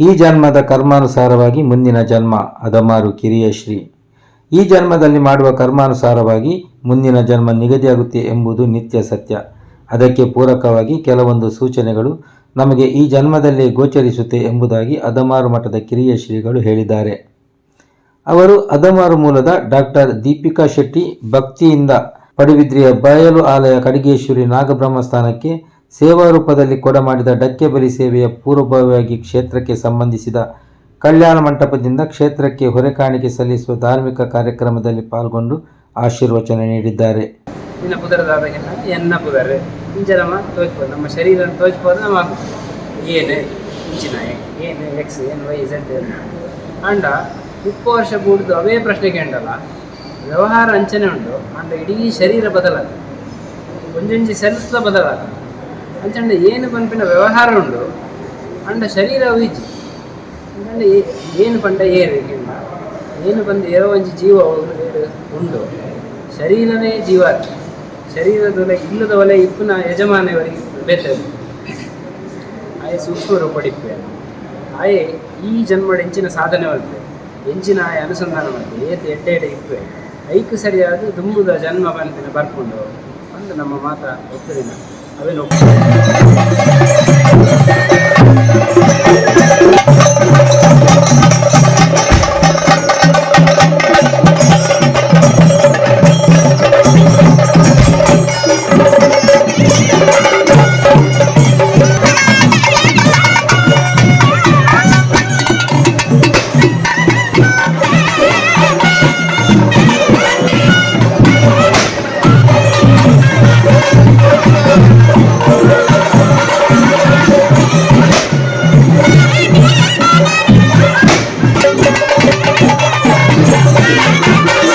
ಈ ಜನ್ಮದ ಕರ್ಮಾನುಸಾರವಾಗಿ ಮುಂದಿನ ಜನ್ಮ, ಅದಮಾರು ಕಿರಿಯ ಶ್ರೀ. ಈ ಜನ್ಮದಲ್ಲಿ ಮಾಡುವ ಕರ್ಮಾನುಸಾರವಾಗಿ ಮುಂದಿನ ಜನ್ಮ ನಿಗದಿಯಾಗುತ್ತೆ ಎಂಬುದು ನಿತ್ಯ ಸತ್ಯ. ಅದಕ್ಕೆ ಪೂರಕವಾಗಿ ಕೆಲವೊಂದು ಸೂಚನೆಗಳು ನಮಗೆ ಈ ಜನ್ಮದಲ್ಲಿ ಗೋಚರಿಸುತ್ತೆ ಎಂಬುದಾಗಿ ಅದಮಾರು ಮಠದ ಕಿರಿಯ ಶ್ರೀಗಳು ಹೇಳಿದ್ದಾರೆ. ಅವರು ಅದಮಾರು ಮೂಲದ ಡಾಕ್ಟರ್ ದೀಪಿಕಾ ಶೆಟ್ಟಿ ಭಕ್ತಿಯಿಂದ ಪಡುಬಿದ್ರಿಯ ಬಯಲು ಆಲಯ ಕಡಿಗೇಶ್ವರಿ ನಾಗಬ್ರಹ್ಮ ಸ್ಥಾನಕ್ಕೆ ಸೇವಾ ರೂಪದಲ್ಲಿ ಕೊಡಮಾಡಿದ ಡಕ್ಕೆ ಬಲಿ ಸೇವೆಯ ಪೂರ್ವಭಾವಿಯಾಗಿ ಕ್ಷೇತ್ರಕ್ಕೆ ಸಂಬಂಧಿಸಿದ ಕಲ್ಯಾಣ ಮಂಟಪದಿಂದ ಕ್ಷೇತ್ರಕ್ಕೆ ಹೊರೆ ಕಾಣಿಕೆ ಸಲ್ಲಿಸುವ ಧಾರ್ಮಿಕ ಕಾರ್ಯಕ್ರಮದಲ್ಲಿ ಪಾಲ್ಗೊಂಡು ಆಶೀರ್ವಚನ ನೀಡಿದ್ದಾರೆ. ಇನ್ನ ಪುದರದಾದಾಗೆಲ್ಲ ಎನ್ನ ಪುದರ್. ಇಂಚನಮ್ಮ ತೋಚ್ಬೋದು. ನಮ್ಮ ಶರೀರ ತೋಚ್ಬೋದು, ನಮ್ಮ ಏನು ಇಂಚಿನ ಏನು ಎಕ್ಸ್ ಏನು ವೈ ಝೆಡ್ ಅಂಡ ಮುಪ್ಪ ವರ್ಷ ಕೂಡಿದ್ದು ಅವೇ ಪ್ರಶ್ನೆ ಕೇಂಡಲ್ಲ ವ್ಯವಹಾರ ಅಂಚನೆ ಉಂಟು. ಅಂದ್ರೆ ಇಡೀ ಶರೀರ ಬದಲಾದ ಒಂಜಿ ಸೆಲ್ಸ್ ಬದಲಾದ ಅಂಚಂಡ ಏನು ಪನ್ಪಿನ ವ್ಯವಹಾರ ಉಂಡು ಅಂಡ ಶರೀರ ವಿಜಿ ಅಂಚಂಡ ಏನು ಪಂಡ ಏರು ಏನು ಬಂದು ಏನೋ ಒಂಜಿ ಜೀವ ಉಂಡು. ಶರೀರನೇ ಜೀವ. ಶರೀರದ ಒಲೆ, ಇಲ್ಲದ ಒಲೆ ಇಪ್ಪುನ ಯಜಮಾನವರಿಗೆ ಬೇತದೆ ಆಯೆ ಸೂಕ್ಷ್ಮ ರೂಪಡಿಪ್ಪೆ ಆಯೆ ಈ ಜನ್ಮಡ ಎಂಚಿನ ಸಾಧನೆ ಬರ್ತದೆ ಎಂಚಿನ ಆಯೆ ಅನುಸಂಧಾನ ಬರ್ತದೆ ಏತ್ ಎಡ್ಡೆ ಎಡೆ ಇಪ್ಪೆ. ಐಕ್ ಸರಿಯಾದ ದುಂಬುದ ಜನ್ಮ ಬಂದಿನ ಬರ್ಕೊಂಡು ಒಂದು ನಮ್ಮ ಮಾತ ಒಪ್ಪದಿನ A ver, no. Thank you.